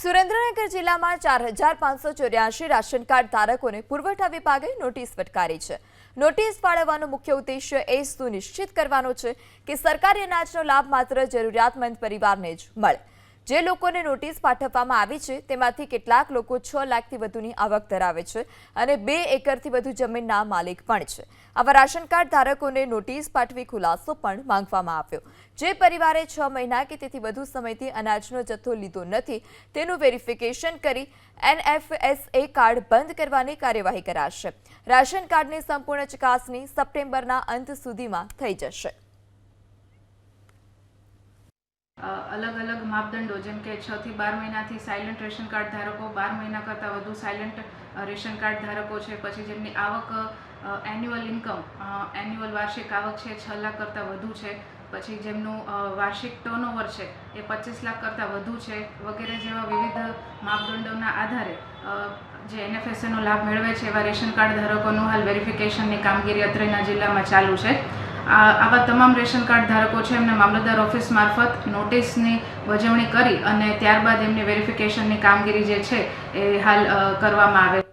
સુરેન્દ્રનગર જિલ્લામાં ચાર હજાર પાંચસો ચોર્યાસી રાશન કાર્ડ ધારકોને પુરવઠા વિભાગે નોટિસ ફટકારી છે. નોટિસ ફાળવવાનો મુખ્ય ઉદ્દેશ્ય એ સુનિશ્ચિત કરવાનો છે કે સરકારી અનાજનો લાભ માત્ર જરૂરિયાતમંદ પરિવારને જ મળે. જે લોકોને નોટિસ પાઠવવામાં આવી છે, તેમાંથી કેટલાક લોકો છ લાખથી વધુની આવક ધરાવે છે અને બે એકરથી વધુ જમીનના માલિક પણ છે. આવા રાશન કાર્ડ ધારકોને નોટિસ પાઠવી ખુલાસો પણ માંગવામાં આવ્યો. જે પરિવારે છ મહિના કે તેથી વધુ સમયથી અનાજનો જથ્થો લીધો નથી, તેનું વેરિફિકેશન કરી એનએફએસએ કાર્ડ બંધ કરવાની કાર્યવાહી કરાશે. રાશન કાર્ડની સંપૂર્ણ ચકાસણી સપ્ટેમ્બરના અંત સુધીમાં થઈ જશે. અલગ અલગ માપદંડો, જેમ કે છ થી બાર મહિનાથી સાયલન્ટ રેશન કાર્ડ ધારકો, બાર મહિના કરતાં વધુ સાયલન્ટ રેશન કાર્ડ ધારકો છે, પછી જેમની આવક એન્યુઅલ ઇન્કમ એન્યુઅલ વાર્ષિક આવક છે, છ લાખ કરતાં વધુ છે, પછી જેમનું વાર્ષિક ટર્નઓવર છે, એ પચીસ લાખ કરતાં વધુ છે, વગેરે જેવા વિવિધ માપદંડોના આધારે જે એનએફએસએનો લાભ મેળવે છે, એવા રેશન કાર્ડ ધારકોનું હાલ વેરિફિકેશનની કામગીરી અત્રેના જિલ્લામાં ચાલુ છે. આવા તમામ રેશન કાર્ડ ધારકો છે એમને મામલતદાર ઓફિસ મારફત નોટિસની વજવણી કરી અને ત્યારબાદ એમની વેરિફિકેશનની કામગીરી જે છે એ હાલ કરવામાં આવે